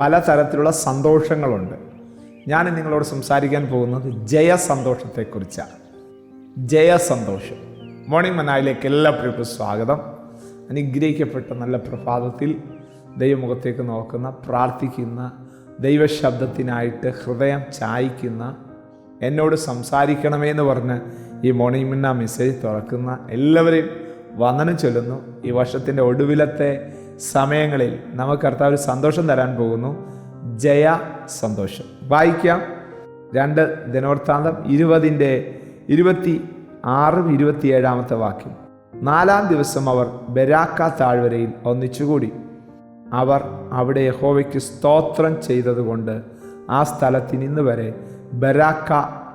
പലതരത്തിലുള്ള സന്തോഷങ്ങളുണ്ട്. ഞാൻ നിങ്ങളോട് സംസാരിക്കാൻ പോകുന്നത് ജയസന്തോഷത്തെക്കുറിച്ചാണ്. ജയസന്തോഷം. മോർണിംഗ് മനായിലേക്ക് എല്ലാ പ്രിയപ്പെട്ട സ്വാഗതം. അനുഗ്രഹിക്കപ്പെട്ട നല്ല പ്രഭാതത്തിൽ ദൈവമുഖത്തേക്ക് നോക്കുന്ന പ്രാർത്ഥിക്കുന്ന ദൈവശബ്ദത്തിനായിട്ട് ഹൃദയം ചായ്ക്കുന്ന എന്നോട് സംസാരിക്കണമേ എന്ന് പറഞ്ഞ് ഈ മോർണിംഗ് മിന്ന മെസ്സേജ് തുറക്കുന്ന എല്ലാവരെയും വന്ദനം ചൊല്ലുന്നു. ഈ വർഷത്തിന്റെ ഒടുവിലത്തെ സമയങ്ങളിൽ നമുക്ക് കർത്താവ് ഒരു സന്തോഷം തരാൻ പോകുന്നു. ജയ സന്തോഷം. വായിക്കാം. രണ്ട് ദിനവൃത്താന്തം ഇരുപതിന്റെ ഇരുപത്തി ആറും ഇരുപത്തിയേഴാമത്തെ വാക്യം. നാലാം ദിവസം അവർ ബരാക്ക താഴ്വരയിൽ ഒന്നിച്ചുകൂടി. അവർ അവിടെ യഹോവയ്ക്ക് സ്തോത്രം ചെയ്തതുകൊണ്ട് ആ സ്ഥലത്തിന് ഇന്ന് വരെ ബരാക്ക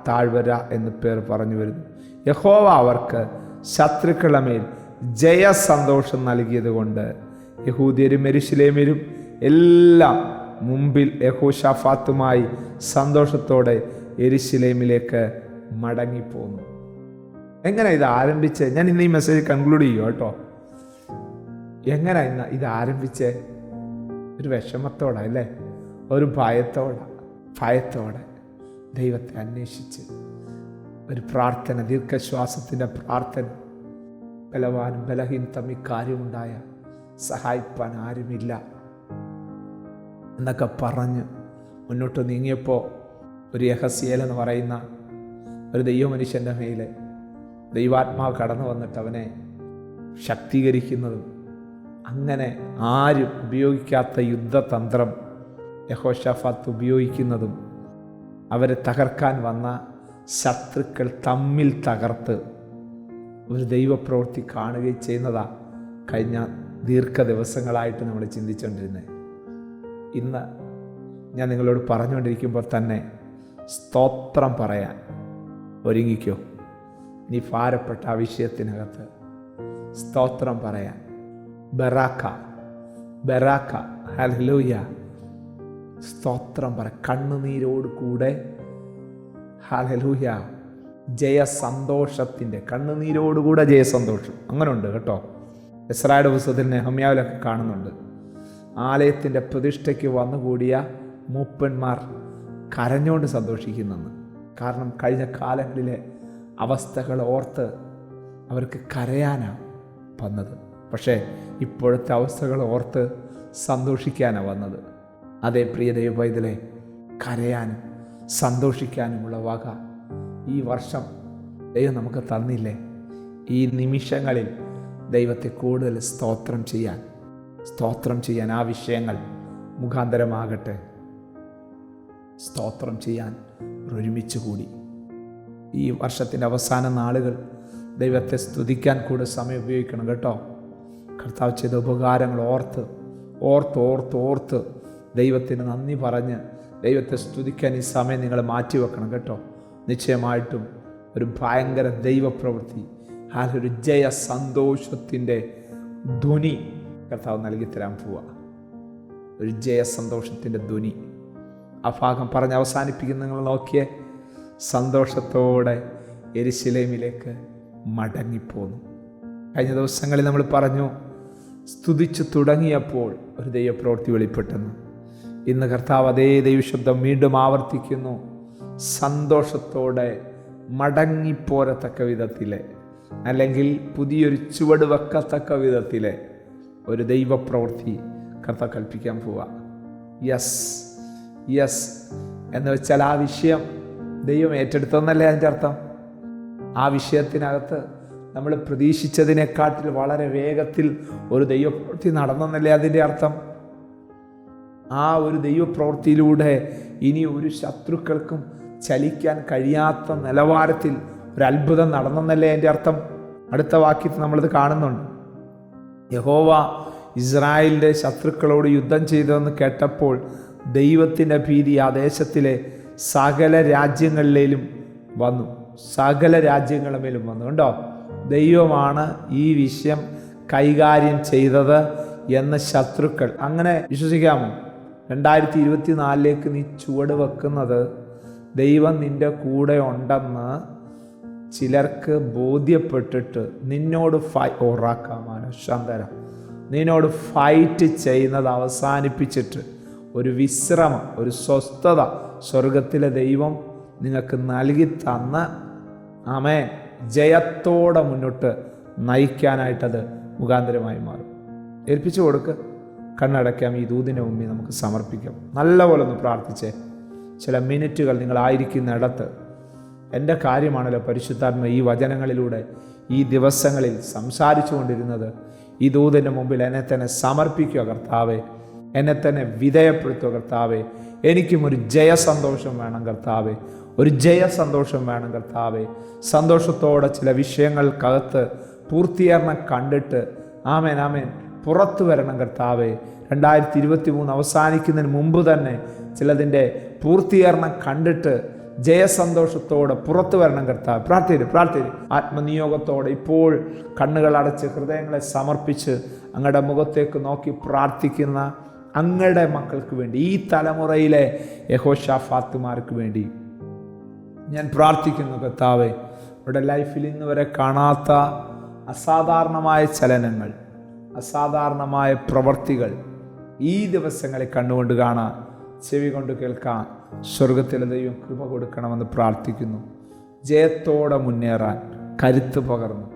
താഴ്വര എന്ന് പേർ പറഞ്ഞു വരുന്നു. യഹോവ അവർക്ക് ശത്രുക്കളമേൽ മേൽ ജയസന്തോഷം നൽകിയതുകൊണ്ട് യഹൂദ്യരും എരിശിലേമരും എല്ലാം മുമ്പിൽ യഹോഷാഫാത്തുമായി സന്തോഷത്തോടെ എരിശിലേമിലേക്ക് മടങ്ങിപ്പോന്നു. എങ്ങനെ ഇത് ആരംഭിച്ച്? ഞാൻ ഇന്ന് ഈ മെസ്സേജ് കൺക്ലൂഡ് ചെയ്യുക കേട്ടോ. എങ്ങനെ ഇന്ന് ഇത് ആരംഭിച്ച്? ഒരു വിഷമത്തോടെ അല്ലേ? ഒരു ഭയത്തോടെ ഭയത്തോടെ ദൈവത്തെ അന്വേഷിച്ച് ഒരു പ്രാർത്ഥന ദീർഘശ്വാസത്തിന്റെ പ്രാർത്ഥന ബലവാനും ബലഹീൻ തമ്മിൽ കാര്യമുണ്ടായ സഹായിപ്പാൻ ആരുമില്ല എന്നൊക്കെ പറഞ്ഞ് മുന്നോട്ട് നീങ്ങിയപ്പോൾ ഒരു യഹസ്യേൽ എന്ന് പറയുന്ന ഒരു ദൈവമനുഷ്യന്റെ മേൽ ദൈവാത്മാവ് കടന്നു വന്നിട്ട് അവനെ ശക്തീകരിക്കുന്നതും അങ്ങനെ ആരും ഉപയോഗിക്കാത്ത യുദ്ധതന്ത്രം യഹോഷഫാത്ത് ഉപയോഗിക്കുന്നതും അവരെ തകർക്കാൻ വന്ന ശത്രുക്കൾ തമ്മിൽ തകർത്ത് ഒരു ദൈവപ്രവൃത്തി കാണുകയും ചെയ്യുന്നതാണ് കഴിഞ്ഞ ദീർഘ ദിവസങ്ങളായിട്ട് നമ്മൾ ചിന്തിച്ചുകൊണ്ടിരുന്നത് ഇന്ന് ഞാൻ നിങ്ങളോട് പറഞ്ഞുകൊണ്ടിരിക്കുമ്പോൾ തന്നെ സ്തോത്രം പറയാൻ ഒരുങ്ങിക്കോ. നീ ഭാരപ്പെട്ട ആ വിഷയത്തിനകത്ത് സ്തോത്രം പറയാൻ. ബറാക്ക ബറാക്ക ഹലലൂയ സ്തോത്രം പറ. കണ്ണുനീരോട് കൂടെ. ഹലലൂയ ജയസന്തോഷത്തിന്റെ കണ്ണുനീരോടുകൂടെ ജയസന്തോഷം. അങ്ങനെ ഉണ്ട് കേട്ടോ. ഇസ്രായേൽ പുസ്തകത്തിൽ നെഹമ്യാവിലൊക്കെ കാണുന്നുണ്ട്. ആലയത്തിന്റെ പ്രതിഷ്ഠയ്ക്ക് വന്നുകൂടിയ മൂപ്പന്മാർ കരഞ്ഞുകൊണ്ട് സന്തോഷിക്കുന്നെന്ന്. കാരണം കഴിഞ്ഞ കാലങ്ങളിലെ അവസ്ഥകൾ ഓർത്ത് അവർക്ക് കരയാനാണ് വന്നത്. പക്ഷേ ഇപ്പോഴത്തെ അവസ്ഥകൾ ഓർത്ത് സന്തോഷിക്കാനാണ് വന്നത്. അതേ പ്രിയ ദൈവപൈതലെ കരയാനും സന്തോഷിക്കാനുമുള്ള വക ഈ വർഷം ദൈവം നമുക്ക് തന്നില്ലേ? ഈ നിമിഷങ്ങളിൽ ദൈവത്തെ കൂടുതൽ സ്തോത്രം ചെയ്യാൻ സ്തോത്രം ചെയ്യാൻ ആ വിഷയങ്ങൾ മുഖാന്തരമാകട്ടെ. സ്തോത്രം ചെയ്യാൻ ഒരുമിച്ച് കൂടി. ഈ വർഷത്തിന്റെ അവസാന നാളുകൾ ദൈവത്തെ സ്തുതിക്കാൻ കൂടെ സമയം ഉപയോഗിക്കണം കേട്ടോ. കർത്താവ് ചെയ്ത ഉപകാരങ്ങൾ ഓർത്ത് ഓർത്ത് ഓർത്ത് ഓർത്ത് ദൈവത്തിന് നന്ദി പറഞ്ഞ് ദൈവത്തെ സ്തുതിക്കാൻ ഈ സമയം നിങ്ങൾ മാറ്റിവെക്കണം കേട്ടോ. നിശ്ചയമായിട്ടും ഒരു ഭയങ്കര ദൈവപ്രവൃത്തി ഒരു ജയ സന്തോഷത്തിന്റെ ധ്വനി കർത്താവ് നൽകി തരാൻ പോവുക ഒരു ജയ സന്തോഷത്തിന്റെ ധ്വനി. ആ ഭാഗം പറഞ്ഞ് അവസാനിപ്പിക്കുന്ന നിങ്ങൾ നോക്കിയേ. സന്തോഷത്തോടെ എരിശിലേമിലേക്ക് മടങ്ങിപ്പോന്നു. കഴിഞ്ഞ ദിവസങ്ങളിൽ നമ്മൾ പറഞ്ഞു സ്തുതിച്ചു തുടങ്ങിയപ്പോൾ ഒരു ദൈവപ്രവൃത്തി വെളിപ്പെട്ടെന്ന്. ഇന്ന് കർത്താവ് അതേ ദൈവശബ്ദം വീണ്ടും ആവർത്തിക്കുന്നു. സന്തോഷത്തോടെ മടങ്ങിപ്പോരത്തക്ക വിധത്തിലെ അല്ലെങ്കിൽ പുതിയൊരു ചുവട് വെക്കത്തക്ക വിധത്തിലെ ഒരു ദൈവപ്രവൃത്തി കർത്ത കൽപ്പിക്കാൻ പോവുക യെസ് യെസ് എന്ന് വെച്ചാൽ ആ വിഷയം ദൈവം ഏറ്റെടുത്തെന്നല്ലേ അതിന്റെ അർത്ഥം? ആ വിഷയത്തിനകത്ത് നമ്മൾ പ്രതീക്ഷിച്ചതിനെക്കാട്ടിൽ വളരെ വേഗത്തിൽ ഒരു ദൈവപ്രവൃത്തി നടന്നെന്നല്ലേ അതിന്റെ അർത്ഥം? ആ ഒരു ദൈവപ്രവൃത്തിയിലൂടെ ഇനി ഒരു ശത്രുക്കൾക്കും ചലിക്കാൻ കഴിയാത്ത നിലവാരത്തിൽ ഒരു അത്ഭുതം നടന്നെന്നല്ലേ എന്റെ അർത്ഥം? അടുത്ത വാക്യത്തിൽ നമ്മളിത് കാണുന്നുണ്ട്. യഹോവ ഇസ്രായേലിന്റെ ശത്രുക്കളോട് യുദ്ധം ചെയ്തതെന്ന് കേട്ടപ്പോൾ ദൈവത്തിന്റെ ഭീതി ആ ദേശത്തിലെ സകല രാജ്യങ്ങളിലേലും വന്നു. സകല രാജ്യങ്ങളിലും വന്നു. കണ്ടോ? ദൈവമാണ് ഈ വിഷയം കൈകാര്യം ചെയ്തത് എന്ന ശത്രുക്കൾ. അങ്ങനെ വിശ്വസിക്കാമോ? രണ്ടായിരത്തി ഇരുപത്തി നാലിലേക്ക് നീ ചുവട് വെക്കുന്നത് ദൈവം നിന്റെ കൂടെ ഉണ്ടെന്ന് ചിലർക്ക് ബോധ്യപ്പെട്ടിട്ട് നിന്നോട് ഫൈ ഓറാക്കാമാണ് ശാന്തര. നിന്നോട് ഫൈറ്റ് ചെയ്യുന്നത് അവസാനിപ്പിച്ചിട്ട് ഒരു വിശ്രമം ഒരു സ്വസ്ഥത സ്വർഗത്തിലെ ദൈവം നിങ്ങൾക്ക് നൽകി തന്ന. ആമേ ജയത്തോടെ മുന്നോട്ട് നയിക്കാനായിട്ടത് മുഖാന്തരമായി മാറും. ഏൽപ്പിച്ചു കൊടുക്ക്. കണ്ണടയ്ക്കാം. ഈ ദൂതിനെ മുമ്പിൽ നമുക്ക് സമർപ്പിക്കാം. നല്ലപോലെ ഒന്ന് പ്രാർത്ഥിച്ചേ. ചില മിനിറ്റുകൾ നിങ്ങളായിരിക്കുന്ന ഇടത്ത് എന്റെ കാര്യമാണല്ലോ പരിശുദ്ധാത്മ ഈ വചനങ്ങളിലൂടെ ഈ ദിവസങ്ങളിൽ സംസാരിച്ചു കൊണ്ടിരുന്നത് ഈ ദൂതിന്റെ മുമ്പിൽ എന്നെ തന്നെ സമർപ്പിക്കുക കർത്താവെ. എന്നെ തന്നെ വിധേയപ്പെടുത്തുക കർത്താവെ. എനിക്കും ഒരു ജയസന്തോഷം വേണം കർത്താവെ. ഒരു ജയസന്തോഷം വേണം കർത്താവെ. സന്തോഷത്തോടെ ചില വിഷയങ്ങൾക്കകത്ത് പൂർത്തീകരണം കണ്ടിട്ട് ആമേൻ ആമേൻ. പുറത്തു വരണം കർത്താവെ. രണ്ടായിരത്തി ഇരുപത്തി മൂന്ന് അവസാനിക്കുന്നതിന് മുമ്പ് തന്നെ ചിലതിന്റെ പൂർത്തീകരണം കണ്ടിട്ട് ജയസന്തോഷത്തോടെ പുറത്തു വരണം കർത്താവ്. പ്രാർത്ഥിര് പ്രാർത്ഥിര് ആത്മനിയോഗത്തോടെ ഇപ്പോൾ കണ്ണുകൾ അടച്ച് ഹൃദയങ്ങളെ സമർപ്പിച്ച് അങ്ങയുടെ മുഖത്തേക്ക് നോക്കി പ്രാർത്ഥിക്കുന്ന അങ്ങയുടെ മക്കൾക്ക് വേണ്ടി ഈ തലമുറയിലെ യഹോഷ ഫാത്തുമാർക്ക് വേണ്ടി ഞാൻ പ്രാർത്ഥിക്കുന്നു കർത്താവെ ഇവിടെ ലൈഫിൽ ഇന്ന് വരെ കാണാത്ത അസാധാരണമായ ചലനങ്ങൾ അസാധാരണമായ പ്രവർത്തികൾ ഈ ദിവസങ്ങളിൽ കണ്ടുകൊണ്ട് കാണാൻ ചെവി കൊണ്ട് കേൾക്കാൻ സ്വർഗത്തിലെ ദൈവം കൃപ കൊടുക്കണമെന്ന് പ്രാർത്ഥിക്കുന്നു. ജയത്തോടെ മുന്നേറാൻ കരുത്ത് പകർന്ന്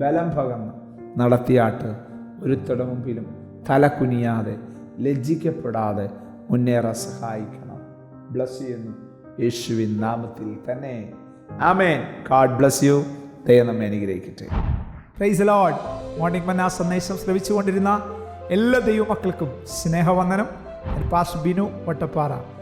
ബലം പകർന്ന് നടത്തിയാട്ട് ഒരുത്തട മുമ്പിലും തല കുനിയാതെ ലജ്ജിക്കപ്പെടാതെ മുന്നേറാൻ സഹായിക്കണം. ബ്ലസ് ചെയ്യുന്നു. യേശുവിൻ നാമത്തിൽ തന്നെ. ആമേൻ ഗാഡ് ബ്ലസ് യു ദൈവം നമ്മെ അനുഗ്രഹിക്കട്ടെ. പ്രൈസ് ലോഡ് മോർണിംഗ് മന്ന സന്ദേശം ശ്രവിച്ചുകൊണ്ടിരുന്ന എല്ലാ ദൈവമക്കൾക്കും സ്നേഹവന്ദനം. പാസ് ബിനു വട്ടപ്പാറ.